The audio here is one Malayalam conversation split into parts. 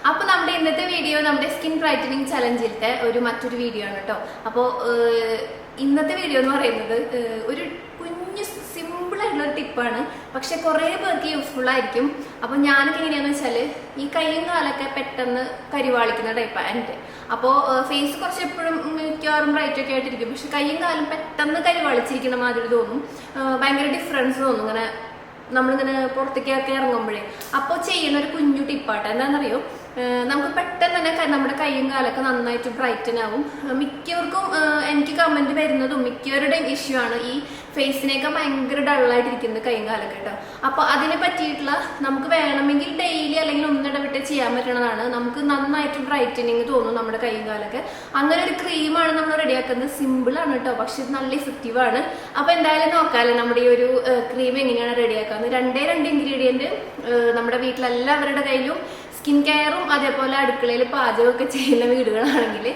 വിചാരിക്കുന്നു അപ്പൊ നമ്മുടെ ഇന്നത്തെ വീഡിയോ നമ്മുടെ സ്കിൻ ബ്രൈറ്റനിങ് ചലഞ്ചിലത്തെ ഒരു മറ്റൊരു വീഡിയോ ആണ് കേട്ടോ അപ്പോൾ ഇന്നത്തെ വീഡിയോ എന്ന് പറയുന്നത് ഒരു കുഞ്ഞു സിമ്പിൾ ആയിട്ടുള്ള ഒരു ടിപ്പാണ് പക്ഷെ കുറേ പേർക്ക് യൂസ്ഫുൾ ആയിരിക്കും. അപ്പോൾ ഞാനൊക്കെ എങ്ങനെയാന്ന് വെച്ചാൽ ഈ കൈയും കാലൊക്കെ പെട്ടെന്ന് കരിവാളിക്കുന്ന ടൈപ്പാണ് എന്റെ. അപ്പോൾ ഫേസ് കുറച്ച് എപ്പോഴും മിക്കവാറും ബ്രൈറ്റ് ഒക്കെ ആയിട്ടിരിക്കും. പക്ഷെ കൈയും കാലും പെട്ടെന്ന് കരിവാളിച്ചിരിക്കുന്ന മാതിരി തോന്നും. ഭയങ്കര ഡിഫറൻസ് തോന്നും. ഇങ്ങനെ നമ്മളിങ്ങനെ പുറത്തേക്കൊക്കെ ഇറങ്ങുമ്പോഴേ. അപ്പോൾ ചെയ്യുന്ന ഒരു കുഞ്ഞു ടിപ്പാട്ടോ എന്താണെന്നറിയോ? നമുക്ക് പെട്ടെന്ന് തന്നെ നമ്മുടെ കൈയും കാലൊക്കെ നന്നായിട്ട് ബ്രൈറ്റൻ ആവും. മിക്കവർക്കും എനിക്ക് കമന്റ് വരുന്നതും മിക്കവരുടെയും ഇഷ്യൂ ആണ് ഈ ഫേസിനെയൊക്കെ ഭയങ്കര ഡള്ളായിട്ടിരിക്കുന്നത് കൈയും കാലൊക്കെ കേട്ടോ. അപ്പോൾ അതിനെ പറ്റിയിട്ടുള്ള നമുക്ക് വേണമെങ്കിൽ ഡെയിലി അല്ലെങ്കിൽ ഒന്നിടവിട്ട് ചെയ്യാൻ പറ്റണതാണ്. നമുക്ക് നന്നായിട്ട് ബ്രൈറ്റനിങ് തോന്നും നമ്മുടെ കൈയും കാലൊക്കെ. അങ്ങനെ ഒരു ക്രീമാണ് നമ്മൾ റെഡിയാക്കുന്നത് സിമ്പിൾ ആണ് കേട്ടോ. പക്ഷെ നല്ല ഇഫക്റ്റീവ് ആണ്. അപ്പോൾ എന്തായാലും നോക്കാമല്ലോ നമ്മുടെ ഈ ഒരു ക്രീം എങ്ങനെയാണ് റെഡിയാക്കുന്നത് രണ്ടേ രണ്ട് ഇൻഗ്രീഡിയന്റ് നമ്മുടെ വീട്ടിലെല്ലാവരുടെ കയ്യിലും സ്കിൻ കെയറും അതേപോലെ അടുക്കളയിൽ പാചകമൊക്കെ ചെയ്യുന്ന വീടുകളാണെങ്കിൽ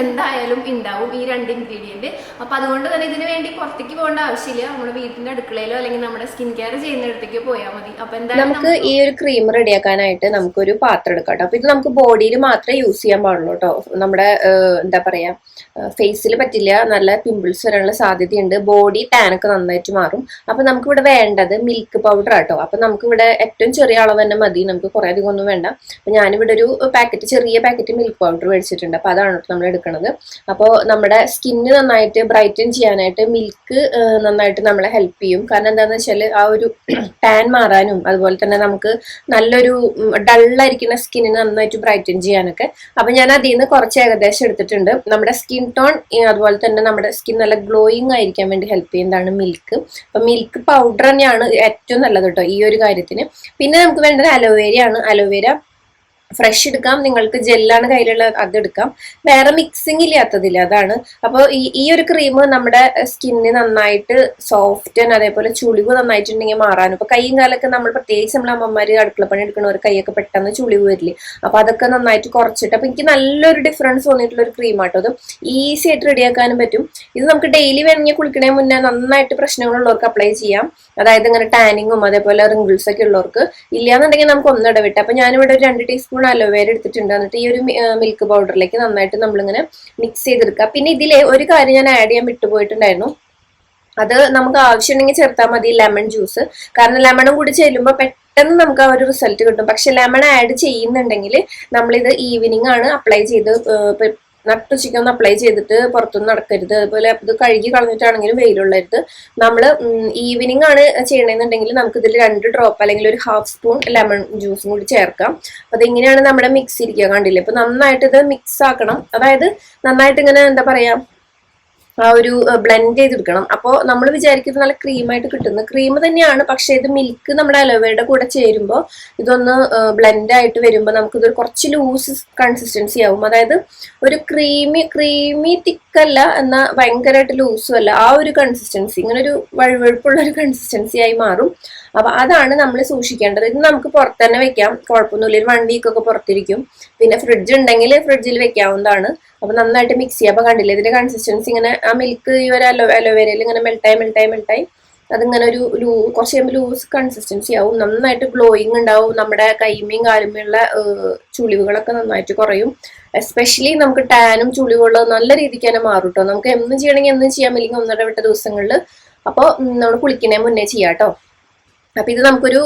എന്തായാലും ഉണ്ടാവും ഈ രണ്ട് ഇൻഗ്രീഡിയന്റ് അപ്പോൾ അതുകൊണ്ട് തന്നെ ഇതിന് വേണ്ടി പുറത്തേക്ക് പോകേണ്ട ആവശ്യമില്ല. നമ്മുടെ വീട്ടിന്റെ അടുക്കളയിലോ അല്ലെങ്കിൽ നമ്മുടെ സ്കിൻ കെയർ ചെയ്യുന്നിടത്തേക്ക് പോയാൽ മതി. അപ്പോൾ എന്തായാലും നമുക്ക് ഈ ഒരു ക്രീം റെഡിയാക്കാനായിട്ട് നമുക്കൊരു പാത്രം എടുക്കാം കേട്ടോ. അപ്പോൾ ഇത് നമുക്ക് ബോഡിയിൽ മാത്രമേ യൂസ് ചെയ്യാൻ പാടുള്ളൂ കേട്ടോ. നമ്മുടെ എന്താ പറയുക ഫേസിൽ പറ്റില്ല നല്ല പിമ്പിൾസ് വരാനുള്ള സാധ്യതയുണ്ട്. ബോഡി ടാനൊക്കെ നന്നായിട്ട് മാറും. അപ്പോൾ നമുക്കിവിടെ വേണ്ടത് മിൽക്ക് പൗഡർ ആട്ടോ അപ്പോൾ നമുക്കിവിടെ ഏറ്റവും ചെറിയ അളവ് തന്നെ മതി. നമുക്ക് കുറെ അധികം ഒന്നും വേണ്ട. അപ്പൊ ഞാനിവിടെ ഒരു പാക്കറ്റ് ചെറിയ പാക്കറ്റ് മിൽക്ക് പൗഡർ മേടിച്ചിട്ടുണ്ട്. അപ്പോൾ അതാണ് നമ്മൾ എടുക്കുന്നത് അപ്പോൾ നമ്മുടെ സ്കിന്ന് നന്നായിട്ട് ബ്രൈറ്റൻ ചെയ്യാനായിട്ട് മിൽക്ക് നന്നായിട്ട് നമ്മളെ ഹെൽപ്പ് ചെയ്യും. കാരണം എന്താണെന്ന് വെച്ചാൽ ആ ഒരു ടാൻ മാറാനും അതുപോലെ തന്നെ നമുക്ക് നല്ലൊരു ഡള്ളായിരിക്കുന്ന സ്കിന്നിന് നന്നായിട്ട് ബ്രൈറ്റൻ ചെയ്യാനൊക്കെ. അപ്പൊ ഞാൻ അതിൽ നിന്ന് കുറച്ച് ഏകദേശം എടുത്തിട്ടുണ്ട്. നമ്മുടെ സ്കിൻ ടോൺ അതുപോലെ തന്നെ നമ്മുടെ സ്കിൻ നല്ല ഗ്ലോയിങ് ആയിരിക്കാൻ വേണ്ടി ഹെൽപ്പ് ചെയ്യുന്നതാണ് മിൽക്ക് അപ്പൊ മിൽക്ക് പൗഡർ തന്നെയാണ് ഏറ്റവും നല്ലത് കേട്ടോ ഈ ഒരു കാര്യത്തിന്. പിന്നെ നമുക്ക് വേണ്ടത് അലോവേരയാണ് അലോവേര ഫ്രഷ് എടുക്കാം. നിങ്ങൾക്ക് ജെല്ലാണ് കയ്യിലുള്ള അത് എടുക്കാം. വേറെ മിക്സിംഗ് ഇല്ലാത്തതില്ല. അതാണ്. അപ്പോൾ ഈ ഈ ഒരു ക്രീം നമ്മുടെ സ്കിന്നിന് നന്നായിട്ട് സോഫ്റ്റ് അതേപോലെ ചുളിവ് നന്നായിട്ടുണ്ടെങ്കിൽ മാറാനും. ഇപ്പൊ കൈയും കാലൊക്കെ നമ്മൾ പ്രത്യേകിച്ച് നമ്മൾ അമ്മമാര് അടുക്കളപ്പണി എടുക്കുന്നവർ കൈയൊക്കെ പെട്ടെന്ന് ചുളിവ് വരില്ലേ? അപ്പൊ അതൊക്കെ നന്നായിട്ട് കുറച്ചിട്ട് അപ്പൊ എനിക്ക് നല്ലൊരു ഡിഫറൻസ് തോന്നിയിട്ടുള്ള ഒരു ക്രീം ആട്ടോ അത്. ഈസി ആയിട്ട് റെഡിയാക്കാനും പറ്റും. ഇത് നമുക്ക് ഡെയിലി വേണമെങ്കിൽ കുളിക്കണേ മുന്നേ നന്നായിട്ട് പ്രശ്നങ്ങളുള്ളവർക്ക് അപ്ലൈ ചെയ്യാം. അതായത് ഇങ്ങനെ ടാനിങ്ങും അതേപോലെ റിങ്കിൾസ് ഒക്കെ ഉള്ളവർക്ക്. ഇല്ലാന്നുണ്ടെങ്കിൽ നമുക്ക് ഒന്നിടവിട്ട്. അപ്പൊ ഞാനിവിടെ ഒരു രണ്ട് ടീസ്പൂൺ അലോവേര എടുത്തിട്ടുണ്ട്. എന്നിട്ട് ഈ ഒരു മിൽക്ക് പൗഡറിലേക്ക് നന്നായിട്ട് നമ്മളിങ്ങനെ മിക്സ് ചെയ്തെടുക്കുക. പിന്നെ ഇതിലെ ഒരു കാര്യം ഞാൻ ആഡ് ചെയ്യാൻ വിട്ടുപോയിട്ടുണ്ടായിരുന്നു. അത് നമുക്ക് ആവശ്യമുണ്ടെങ്കിൽ ചേർത്താൽ മതി ലെമൺ ജ്യൂസ് കാരണം ലെമണും കൂടി ചെല്ലുമ്പോൾ പെട്ടെന്ന് നമുക്ക് ആ ഒരു റിസൾട്ട് കിട്ടും. പക്ഷെ ലെമൺ ആഡ് ചെയ്യുന്നുണ്ടെങ്കിൽ നമ്മളിത് ഈവനിങ് ആണ് അപ്ലൈ ചെയ്ത് നട്ടുച്ചയ്ക്ക് ഒന്ന് അപ്ലൈ ചെയ്തിട്ട് പുറത്തൊന്നും നടക്കരുത്. അതുപോലെ ഇത് കഴുകി കളഞ്ഞിട്ടാണെങ്കിലും വെയിലുള്ളരുത്. നമ്മൾ ഈവനിങ് ആണ് ചെയ്യണമെന്നുണ്ടെങ്കിൽ നമുക്ക് ഇതിൽ രണ്ട് ഡ്രോപ്പ് അല്ലെങ്കിൽ ഒരു ഹാഫ് സ്പൂൺ ലെമൺ ജ്യൂസും കൂടി ചേർക്കാം. അപ്പൊ ഇങ്ങനെയാണ് നമ്മുടെ മിക്സ് ഇരിക്കുക കണ്ടില്ലേ? ഇപ്പൊ നന്നായിട്ട് ഇത് മിക്സ് ആക്കണം. അതായത് നന്നായിട്ട് ഇങ്ങനെ എന്താ പറയാ ആ ഒരു ബ്ലെൻഡ് ചെയ്തെടുക്കണം. അപ്പോൾ നമ്മൾ വിചാരിക്കുന്നത് നല്ല ക്രീമായിട്ട് കിട്ടുന്നു ക്രീം തന്നെയാണ് പക്ഷേ ഇത് മിൽക്ക് നമ്മുടെ അലോവേയുടെ കൂടെ ചേരുമ്പോൾ ഇതൊന്ന് ബ്ലെൻഡ് ആയിട്ട് വരുമ്പോൾ നമുക്കിതൊരു കുറച്ച് ലൂസ് കൺസിസ്റ്റൻസി ആവും. അതായത് ഒരു ക്രീമി ക്രീമി തിക്കല്ല എന്നാൽ ഭയങ്കരമായിട്ട് ലൂസും അല്ല ആ ഒരു കൺസിസ്റ്റൻസി ഇങ്ങനെ ഒരു വഴുവഴുപ്പുള്ള ഒരു കൺസിസ്റ്റൻസി ആയി മാറും. അപ്പൊ അതാണ് നമ്മൾ സൂക്ഷിക്കേണ്ടത്. ഇത് നമുക്ക് പുറത്ത് തന്നെ വെക്കാം. കുഴപ്പമൊന്നുമില്ല. ഒരു വൺ വീക്ക് ഒക്കെ പുറത്തിരിക്കും. പിന്നെ ഫ്രിഡ്ജ് ഉണ്ടെങ്കിൽ ഫ്രിഡ്ജിൽ വെക്കാവുന്നതാണ്. അപ്പൊ നന്നായിട്ട് മിക്സ് ചെയ്യാം. അപ്പൊ കണ്ടില്ലേ ഇതിന്റെ കൺസിസ്റ്റൻസി ഇങ്ങനെ ആ മിൽക്ക് ഈ ഒരു അലോ അലോവേരയിൽ ഇങ്ങനെ മെൽട്ടായി മെൽട്ടായി മെൽട്ടായി അതിങ്ങനെ ഒരു ലൂ കുറച്ച് കഴിയുമ്പോൾ ലൂസ് കൺസിസ്റ്റൻസി ആവും. നന്നായിട്ട് ഗ്ലോയിങ് ഉണ്ടാവും. നമ്മുടെ കൈമയും കാലുമയുള്ള ചുളിവുകളൊക്കെ നന്നായിട്ട് കുറയും. എസ്പെഷ്യലി നമുക്ക് ടാനും ചുളിവുകളും നല്ല രീതിക്ക് തന്നെ മാറും കേട്ടോ നമുക്ക് എന്നും ചെയ്യണമെങ്കിൽ എന്നും ചെയ്യാൻ അല്ലെങ്കിൽ ഒന്നര വിട്ട ദിവസങ്ങളിൽ അപ്പോൾ നമ്മൾ കുളിക്കണേ മുന്നേ ചെയ്യാം കേട്ടോ അപ്പൊ ഇത് നമുക്കൊരു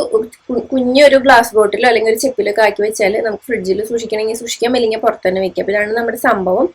കുഞ്ഞൊരു ഗ്ലാസ് ബോട്ടിലോ അല്ലെങ്കിൽ ഒരു ചെപ്പിലൊക്കെ ആക്കി വെച്ചാൽ നമുക്ക് ഫ്രിഡ്ജിൽ സൂക്ഷിക്കണമെങ്കിൽ സൂക്ഷിക്കാം അല്ലെങ്കിൽ പുറത്ത് തന്നെ വെക്കാം. അപ്പൊ ഇതാണ് നമ്മുടെ സംഭവം.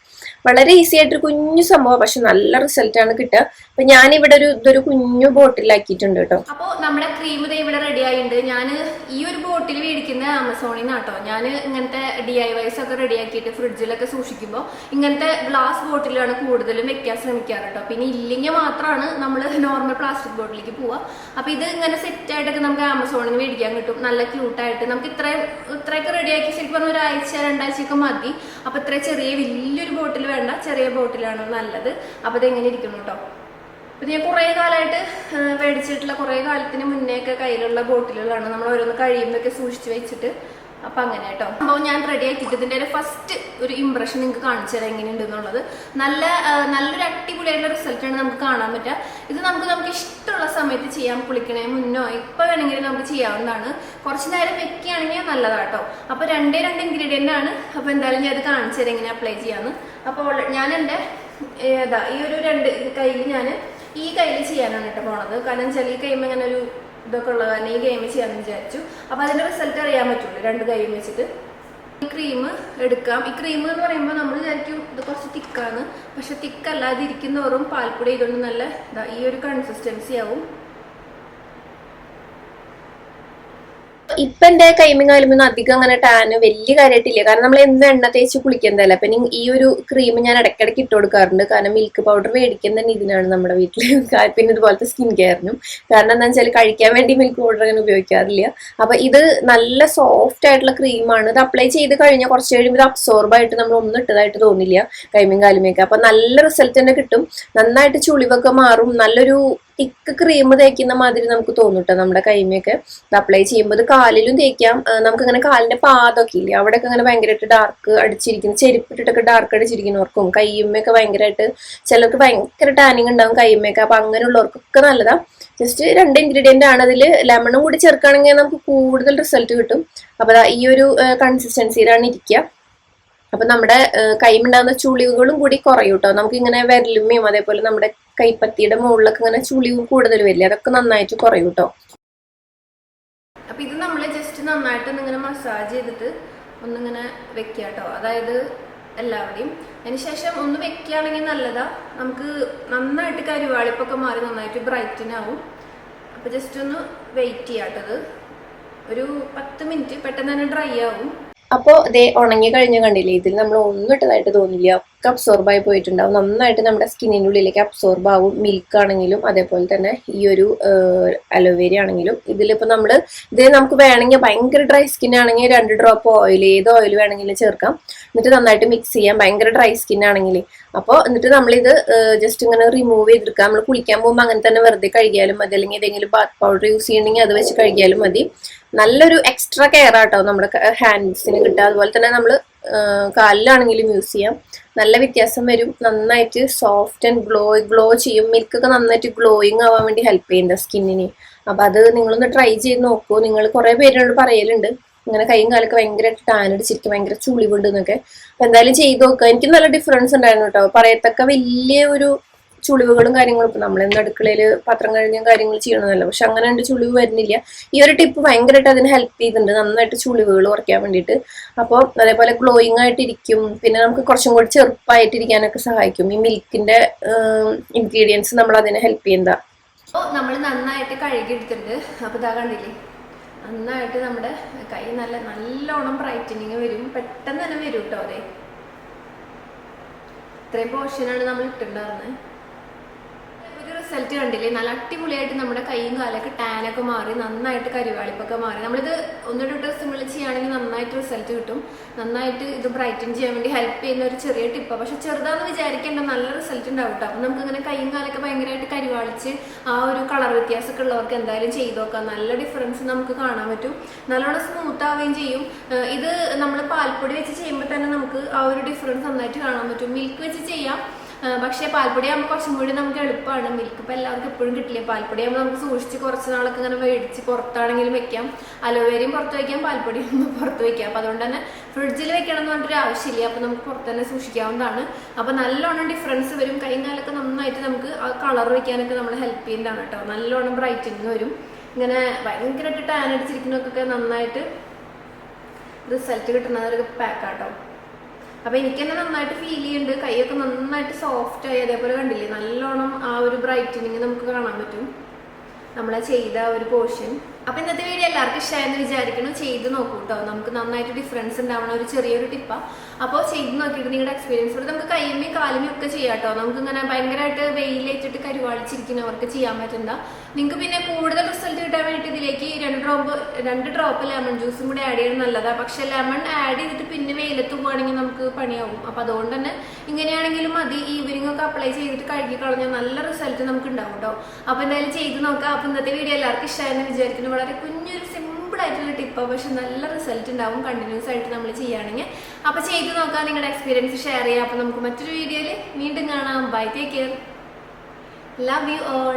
വളരെ ഈസി ആയിട്ടൊരു കുഞ്ഞു സംഭവം പക്ഷെ നല്ല റിസൾട്ടാണ് കിട്ടുക. അപ്പൊ ഞാനിവിടെ ഒരു ഇതൊരു കുഞ്ഞു ബോട്ടിലാക്കിയിട്ടുണ്ട് കേട്ടോ. അപ്പോൾ നമ്മുടെ ക്രീം ദേ ഇവിടെ റെഡി ആയിട്ടുണ്ട് ഞാൻ ഈ ഒരു ബോട്ടിൽ മേടിക്കുന്ന ആമസോണിൽ നിന്നാട്ടോ ഞാൻ ഇങ്ങനത്തെ ഡി ഐ വൈസ് ഒക്കെ റെഡിയാക്കിയിട്ട് ഫ്രിഡ്ജിലൊക്കെ സൂക്ഷിക്കുമ്പോൾ ഇങ്ങനത്തെ ഗ്ലാസ് ബോട്ടിലാണ് കൂടുതലും വെക്കാൻ ശ്രമിക്കാറ് കേട്ടോ പിന്നെ ഇല്ലെങ്കിൽ മാത്രമാണ് നമ്മൾ നോർമൽ പ്ലാസ്റ്റിക് ബോട്ടിലേക്ക് പോവുക അപ്പോൾ ഇത് ഇങ്ങനെ സെറ്റ് ആയിട്ടൊക്കെ നമുക്ക് ആമസോണിൽ നിന്ന് മേടിക്കാൻ കിട്ടും. നല്ല ക്യൂട്ടായിട്ട് നമുക്ക് ഇത്രയും ഇത്രയൊക്കെ റെഡിയാക്കി ശരിക്കും പറഞ്ഞാൽ ഒരാഴ്ച രണ്ടാഴ്ചയൊക്കെ മതി. അപ്പോൾ ഇത്ര ചെറിയ വലിയൊരു ബോട്ടിൽ വേണ്ട. ചെറിയ ബോട്ടിലാണ് നല്ലത്. അപ്പോൾ ഇത് എങ്ങനെ ഇരിക്കുന്നു കേട്ടോ ഇത് ഞാൻ കുറേ കാലമായിട്ട് മേടിച്ചിട്ടുള്ള കുറേ കാലത്തിന് മുന്നേ ഒക്കെ കയ്യിലുള്ള ബോട്ടിലുകളാണ് നമ്മൾ ഓരോന്ന് കഴിയുമ്പോഴൊക്കെ സൂക്ഷിച്ചു വെച്ചിട്ട്. അപ്പൊ അങ്ങനെ കേട്ടോ. അപ്പോൾ ഞാൻ റെഡി ആക്കിയിട്ട് ഇതിന്റെ ഒരു ഫസ്റ്റ് ഒരു ഇംപ്രഷൻ നിങ്ങൾക്ക് കാണിച്ചു തരാം എങ്ങനെയുണ്ട് എന്നുള്ളത് നല്ല നല്ലൊരു അടിപൊളിയായിട്ടുള്ള റിസൾട്ട് ആണ് നമുക്ക് കാണാൻ പറ്റുക. ഇത് നമുക്ക് നമുക്ക് ഇഷ്ടമുള്ള സമയത്ത് ചെയ്യാം കുളിക്കണേ മുന്നോ ഇപ്പൊ വേണമെങ്കിലും നമുക്ക് ചെയ്യാവുന്നതാണ്. കുറച്ച് നേരം വെക്കുകയാണെങ്കിൽ നല്ലതാട്ടോ അപ്പൊ രണ്ടേ രണ്ട് ഇൻഗ്രീഡിയന്റ് ആണ്. അപ്പൊ എന്തായാലും ഞാൻ അത് കാണിച്ചു തരാം എങ്ങനെ അപ്ലൈ ചെയ്യാന്ന്. അപ്പോൾ ഞാൻ എന്റെ ഏതാ ഈ ഒരു രണ്ട് കയ്യിൽ ഞാൻ ഈ കയ്യിൽ ചെയ്യാനാണ് കേട്ടോ പോണത്. കാരണം വെച്ചാൽ ഈ കൈമ ഇങ്ങനെ ഒരു ഇതൊക്കെ ഉള്ളത് തന്നെ ഈ ഗെയിം ചെയ്യാമെന്ന് വിചാരിച്ചു. അപ്പൊ അതിന്റെ റിസൾട്ട് അറിയാൻ പറ്റുള്ളൂ. രണ്ട് കൈയും വെച്ചിട്ട്. ഈ ക്രീം എടുക്കാം. ഈ ക്രീം എന്ന് പറയുമ്പോൾ നമ്മൾ വിചാരിക്കും ഇത് കുറച്ച് തിക്കാണ് പക്ഷെ തിക്കല്ലാതിരിക്കുന്നവറും പാൽപ്പൊടി ഇതുകൊണ്ട് നല്ല ഈ ഒരു കൺസിസ്റ്റൻസി ആവും. ഇപ്പൊ എന്റെ കൈമയും കാലുമൊന്നും അധികം അങ്ങനെ ടാന് വലിയ കാര്യമായിട്ടില്ല കാരണം നമ്മൾ എന്നും എണ്ണ തേച്ച് കുളിക്കുന്നതല്ല. അപ്പൊ ഈ ഒരു ക്രീം ഞാൻ ഇടയ്ക്കിടയ്ക്ക് ഇട്ട് കൊടുക്കാറുണ്ട്. കാരണം മിൽക്ക് പൗഡർ മേടിക്കുന്ന തന്നെ ഇതിനാണ് നമ്മുടെ വീട്ടിൽ പിന്നെ ഇതുപോലത്തെ സ്കിൻ കെയറിനും കാരണം എന്താ വെച്ചാൽ കഴിക്കാൻ വേണ്ടി മിൽക്ക് പൗഡർ അങ്ങനെ ഉപയോഗിക്കാറില്ല. അപ്പൊ ഇത് നല്ല സോഫ്റ്റ് ആയിട്ടുള്ള ക്രീമാണ് ഇത് അപ്ലൈ ചെയ്ത് കഴിഞ്ഞാൽ കുറച്ച് കഴിയുമ്പോൾ ഇത് അബ്സോർബ് ആയിട്ട് നമ്മൾ ഒന്നും ഇട്ടതായിട്ട് തോന്നില്ല കൈമിങ് കാലുമയൊക്കെ അപ്പൊ നല്ല റിസൾട്ട് തന്നെ കിട്ടും. നന്നായിട്ട് ചുളിവൊക്കെ മാറും. നല്ലൊരു തിക്ക് ക്രീം തേക്കുന്ന മാതിരി നമുക്ക് തോന്നിട്ടോ നമ്മുടെ കൈമയൊക്കെ. അപ്ലൈ ചെയ്യുമ്പോൾ ഇത് കാലിലും തേക്കാം. നമുക്കിങ്ങനെ കാലിന്റെ പാദമൊക്കെ ഇല്ലേ അവിടെയൊക്കെ ഇങ്ങനെ ഭയങ്കരമായിട്ട് ഡാർക്ക് അടിച്ചിരിക്കുന്നു. ചെരുപ്പിട്ടിട്ടൊക്കെ ഡാർക്ക് അടിച്ചിരിക്കുന്നവർക്കും കയ്യുമ്മയൊക്കെ ഭയങ്കരമായിട്ട് ചിലർക്ക് ഭയങ്കര ടാനിങ് ഉണ്ടാവും കയ്യുമ്മയൊക്കെ അപ്പൊ അങ്ങനെയുള്ളവർക്കൊക്കെ നല്ലതാ. ജസ്റ്റ് രണ്ട് ഇൻഗ്രീഡിയന്റ് ആണ്. അതിൽ ലെമണും കൂടി ചേർക്കുകയാണെങ്കിൽ നമുക്ക് കൂടുതൽ റിസൾട്ട് കിട്ടും. അപ്പൊ ദാ ഈ ഒരു കൺസിസ്റ്റൻസിയിലാണ് ഇരിക്കുക. അപ്പൊ നമ്മുടെ കൈമുണ്ടാകുന്ന ചുളിവുകളും കൂടി കുറയും കേട്ടോ. നമുക്ക് ഇങ്ങനെ വിരലുമ്മയും അതേപോലെ നമ്മുടെ കൈപ്പത്തിയുടെ മുകളിലൊക്കെ ഇങ്ങനെ ചുളിവ് കൂടുതൽ വരില്ലേ? അതൊക്കെ നന്നായിട്ട് കുറയും കേട്ടോ. അപ്പൊ ഇത് നമ്മൾ ജസ്റ്റ് നന്നായിട്ട് ഇങ്ങനെ മസാജ് ചെയ്തിട്ട് ഒന്നിങ്ങനെ വെക്കുക കേട്ടോ അതായത് എല്ലാവരെയും അതിനുശേഷം ഒന്ന് വെക്കുകയാണെങ്കിൽ നല്ലതാ. നമുക്ക് നന്നായിട്ട് കരുവാളിപ്പൊക്കെ മാറി നന്നായിട്ട് ബ്രൈറ്റൻ ആവും. അപ്പൊ ജസ്റ്റ് ഒന്ന് വെയിറ്റ് ചെയ്യാട്ടത് ഒരു പത്ത് മിനിറ്റ് പെട്ടെന്ന് തന്നെ ഡ്രൈ ആവും. അപ്പോൾ ഇതേ ഉണങ്ങി കഴിഞ്ഞ കണ്ടില്ലേ? ഇതിൽ നമ്മൾ ഒന്നും ഇട്ടതായിട്ട് തോന്നില്ല. ഒക്കെ അബ്സോർബ് ആയി പോയിട്ടുണ്ടാവും. നന്നായിട്ട് നമ്മുടെ സ്കിന്നിന്റെ ഉള്ളിലേക്ക് അബ്സോർബ് ആവും. മിൽക്ക് ആണെങ്കിലും അതേപോലെ തന്നെ ഈ ഒരു അലോവേര ആണെങ്കിലും ഇതിലിപ്പോൾ നമ്മൾ ഇത് നമുക്ക് വേണമെങ്കിൽ ഭയങ്കര ഡ്രൈ സ്കിൻ ആണെങ്കിൽ രണ്ട് ഡ്രോപ്പ് ഓയിൽ ഏത് ഓയിൽ വേണമെങ്കിലും ചേർക്കാം. എന്നിട്ട് നന്നായിട്ട് മിക്സ് ചെയ്യാം. ഭയങ്കര ഡ്രൈ സ്കിൻ ആണെങ്കിൽ. അപ്പോൾ എന്നിട്ട് നമ്മളിത് ജസ്റ്റ് ഇങ്ങനെ റിമൂവ് ചെയ്തെടുക്കാം. നമ്മൾ കുളിക്കാൻ പോകുമ്പോൾ അങ്ങനെ തന്നെ വെറുതെ കഴുകിയാലും മതി. അല്ലെങ്കിൽ ഏതെങ്കിലും ബാത്ത് പൗഡർ യൂസ് ചെയ്യണമെങ്കിൽ അത് വെച്ച് കഴുകിയാലും മതി. നല്ലൊരു എക്സ്ട്രാ കെയർ ആട്ടോ നമ്മുടെ ഹാൻഡ്സിന് കിട്ടുക. അതുപോലെ തന്നെ നമ്മൾ കാലിലാണെങ്കിലും യൂസ് ചെയ്യാം. നല്ല വ്യത്യാസം വരും. നന്നായിട്ട് സോഫ്റ്റ് ആൻഡ് ഗ്ലോ ഗ്ലോ ചെയ്യും. മിൽക്കൊക്കെ നന്നായിട്ട് ഗ്ലോയിങ് ആവാൻ വേണ്ടി ഹെൽപ്പ് ചെയ്യുന്നുണ്ട് സ്കിന്നിന് അപ്പം അത് നിങ്ങളൊന്ന് ട്രൈ ചെയ്ത് നോക്കൂ. നിങ്ങൾ കുറേ പേരോട് പറയലുണ്ട്. ഇങ്ങനെ കൈയും കാലൊക്കെ ഭയങ്കരമായിട്ട് ടാൻ അടിച്ചിരിക്കും. ഭയങ്കര ചുളിവുണ്ട് എന്നൊക്കെ. അപ്പം എന്തായാലും ചെയ്ത് നോക്കുക എനിക്ക് നല്ല ഡിഫറൻസ് ഉണ്ടായിരുന്നു കേട്ടോ. പറയത്തക്ക വലിയ ഒരു ചുളിവുകളും കാര്യങ്ങളും ഇപ്പൊ നമ്മളെന്ന് അടുക്കളയിൽ പത്രം കഴിഞ്ഞും കാര്യങ്ങൾ ചെയ്യണമെന്നല്ല പക്ഷെ അങ്ങനെ ഉണ്ട് ചുളിവ് വരുന്നില്ല. ഈ ഒരു ടിപ്പ് ഭയങ്കരമായിട്ട് അതിന് ഹെൽപ്പ് ചെയ്തിട്ടുണ്ട്. നന്നായിട്ട് ചുളിവുകൾ കുറയ്ക്കാൻ വേണ്ടിയിട്ട്. അപ്പോൾ അതേപോലെ ഗ്ലോയിങ് ആയിട്ടിരിക്കും. പിന്നെ നമുക്ക് കുറച്ചും കൂടി ചെറുപ്പമായിട്ടിരിക്കാനൊക്കെ സഹായിക്കും. ഈ മിൽക്കിന്റെ ഇൻഗ്രീഡിയൻസ് നമ്മൾ അതിനെ ഹെൽപ്പ് ചെയ്യുന്നതാ. അപ്പോൾ നമ്മൾ നന്നായിട്ട് കഴുകിയെടുത്തിട്ടുണ്ട്. അപ്പോൾ ഇതാ കണ്ടില്ലേ? നന്നായിട്ട് നമ്മുടെ കൈ നല്ല നല്ലോണം ബ്രൈറ്റനിങ് വരും. പെട്ടെന്ന് തന്നെ വരും കേട്ടോ അതെ. ഇത്രയും പോർഷനാണ് നമ്മൾ ഇട്ടിട്ടുണ്ടായിരുന്നത്. റിസൾട്ട് കണ്ടില്ലേ? നല്ല അടിപൊളിയായിട്ട് നമ്മുടെ കൈയും കാലൊക്കെ ടാനൊക്കെ മാറി നന്നായിട്ട് കരിവാളിപ്പൊക്കെ മാറി. നമ്മളിത് ഒന്ന് രണ്ട് ദിവസങ്ങളിൽ ചെയ്യുകയാണെങ്കിൽ നന്നായിട്ട് റിസൾട്ട് കിട്ടും. നന്നായിട്ട് ഇത് ബ്രൈറ്റൻ ചെയ്യാൻ വേണ്ടി ഹെൽപ്പ് ചെയ്യുന്ന ഒരു ചെറിയ ടിപ്പാണ് പക്ഷെ ചെറുതാണെന്ന് വിചാരിക്കേണ്ട നല്ല റിസൾട്ട് ഉണ്ടാവും കേട്ടോ അപ്പം നമുക്ക് ഇങ്ങനെ കൈയും കാലൊക്കെ ഭയങ്കരമായിട്ട് കരിവാളിച്ച് ആ ഒരു കളർ വ്യത്യാസമൊക്കെ ഉള്ളവർക്ക് എന്തായാലും ചെയ്ത് നോക്കാം. നല്ല ഡിഫറൻസ് നമുക്ക് കാണാൻ പറ്റും. നല്ലോണം സ്മൂത്ത് ആവുകയും ചെയ്യും. ഇത് നമ്മൾ പാൽപ്പൊടി വെച്ച് ചെയ്യുമ്പോൾ തന്നെ നമുക്ക് ആ ഒരു ഡിഫറൻസ് നന്നായിട്ട് കാണാൻ പറ്റും. മിൽക്ക് വെച്ച് ചെയ്യാം. പക്ഷേ പാൽപ്പൊടി ആകുമ്പോൾ കുറച്ചും കൂടി നമുക്ക് എളുപ്പമാണ് മിൽക്ക് ഇപ്പം എല്ലാവർക്കും എപ്പോഴും കിട്ടില്ല? പാൽപ്പൊടി ആകുമ്പോൾ നമുക്ക് സൂക്ഷിച്ച് കുറച്ച് നാളൊക്കെ ഇങ്ങനെ മേടിച്ച് പുറത്താണെങ്കിലും വെക്കാം. അലോവേരയും പുറത്ത് വയ്ക്കാം പാൽപ്പൊടിയും പുറത്ത് വയ്ക്കാം അപ്പം അതുകൊണ്ട് തന്നെ ഫ്രിഡ്ജിൽ വെക്കണം എന്ന് പറഞ്ഞിട്ടൊരു ആവശ്യമില്ല. അപ്പം നമുക്ക് പുറത്ത് തന്നെ സൂക്ഷിക്കാവുന്നതാണ്. അപ്പം നല്ലോണം ഡിഫറൻസ് വരും. കൈയും കാലൊക്കെ നന്നായിട്ട് നമുക്ക് ആ കളർ വയ്ക്കാനൊക്കെ നമ്മൾ ഹെൽപ്പ് ചെയ്യുന്നതാണ് കേട്ടോ. നല്ലോണം ബ്രൈറ്റനിങ് വരും. ഇങ്ങനെ ഭയങ്കരമായിട്ട് ടാൻ അടിച്ചിരിക്കുന്നൊക്കെ നന്നായിട്ട് റിസൾട്ട് കിട്ടുന്ന ഒരു പാക്കാട്ടോ അപ്പൊ എനിക്ക് തന്നെ നന്നായിട്ട് ഫീൽ ചെയ്യുന്നുണ്ട് കൈയൊക്കെ നന്നായിട്ട് സോഫ്റ്റ് ആയി. അതേപോലെ കണ്ടില്ലേ? നല്ലോണം ആ ഒരു ബ്രൈറ്റനിങ് നമുക്ക് കാണാൻ പറ്റും. നമ്മളെ ചെയ്ത ആ ഒരു പോർഷൻ അപ്പൊ ഇന്നത്തെ വീഡിയോ എല്ലാവർക്കും ഇഷ്ടമായെന്ന് വിചാരിക്കണം ചെയ്ത് നോക്കൂ കേട്ടോ നമുക്ക് നന്നായിട്ട് ഡിഫറൻസ് ഉണ്ടാവണ ഒരു ചെറിയൊരു ടിപ്പാ അപ്പോൾ ചെയ്ത് നോക്കിയിട്ട് നിങ്ങളുടെ എക്സ്പീരിയൻസ് കൂടെ നമുക്ക് കൈയുമ്മയും കാലുമേ ഒക്കെ ചെയ്യാം കേട്ടോ നമുക്ക് ഇങ്ങനെ ഭയങ്കരമായിട്ട് വെയിലേറ്റിട്ട് കരുവാളിച്ചിരിക്കുന്നവർക്ക് ചെയ്യാൻ പറ്റുന്ന നിങ്ങൾക്ക് പിന്നെ കൂടുതൽ റിസൾട്ട് കിട്ടാൻ വേണ്ടിയിട്ട് ഇതിലേക്ക് രണ്ട് ഡ്രോപ്പ് രണ്ട് ഡ്രോപ്പ് ലെമൺ ജ്യൂസും കൂടെ ആഡ് ചെയ്യുന്നത് നല്ലതാണ് പക്ഷെ ലെമൺ ആഡ് ചെയ്തിട്ട് പിന്നെ വെയിലത്ത് നമുക്ക് പണിയാവും. അപ്പൊ അതുകൊണ്ട് തന്നെ ഇങ്ങനെയാണെങ്കിലും മതി. ഈവനിങ് ഒക്കെ അപ്ലൈ ചെയ്തിട്ട് കഴുകി കളഞ്ഞാൽ നല്ല റിസൾട്ട് നമുക്ക് ഉണ്ടാവും കേട്ടോ അപ്പൊ എന്തായാലും ചെയ്ത് നോക്കാം. അപ്പൊ ഇന്നത്തെ വീഡിയോ എല്ലാവർക്കും ഇഷ്ടമായെന്ന് വിചാരിക്കുന്നു. വളരെ കുഞ്ഞൊരു സിമ്പിൾ ആയിട്ടുള്ള ടിപ്പാണ് പക്ഷെ നല്ല റിസൾട്ട് ഉണ്ടാവും കണ്ടിന്യൂസ് ആയിട്ട് നമ്മൾ ചെയ്യുകയാണെങ്കിൽ. അപ്പോൾ ചെയ്ത് നോക്കാം നിങ്ങളുടെ എക്സ്പീരിയൻസ് ഷെയർ ചെയ്യാം. അപ്പോൾ നമുക്ക് മറ്റൊരു വീഡിയോയിൽ വീണ്ടും കാണാം. Bye take care love you all